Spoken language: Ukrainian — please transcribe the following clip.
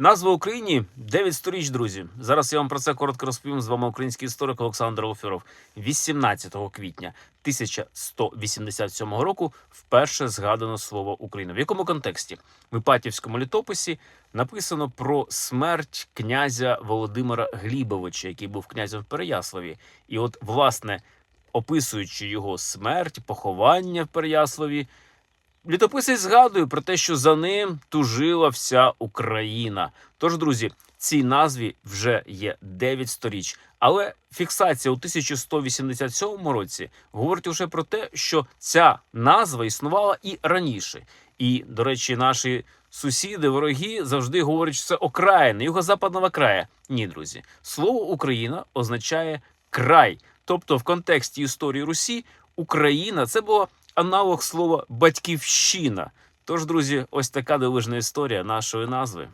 Назва Україні 9 сторіч, друзі. Зараз я вам про це коротко розповім. З вами український історик Олександр Офіров. 18 квітня 1187 року вперше згадано слово Україна. В якому контексті? В Іпатівському літописі написано про смерть князя Володимира Глібовича, який був князем в Переяславі. І от, власне, описуючи його смерть, поховання в Переяславі, Літописець згадує про те, що за ним тужила вся Україна. Тож, друзі, цій назві вже є 9 сторіч. Але фіксація у 1187 році говорить уже про те, що ця назва існувала і раніше. І, до речі, наші сусіди, вороги завжди говорять, що це окраїни, юго-западного края. Ні, друзі, слово Україна означає край. Тобто, в контексті історії Русі Україна це було аналог слова батьківщина. Тож, друзі, ось така дивижна історія нашої назви.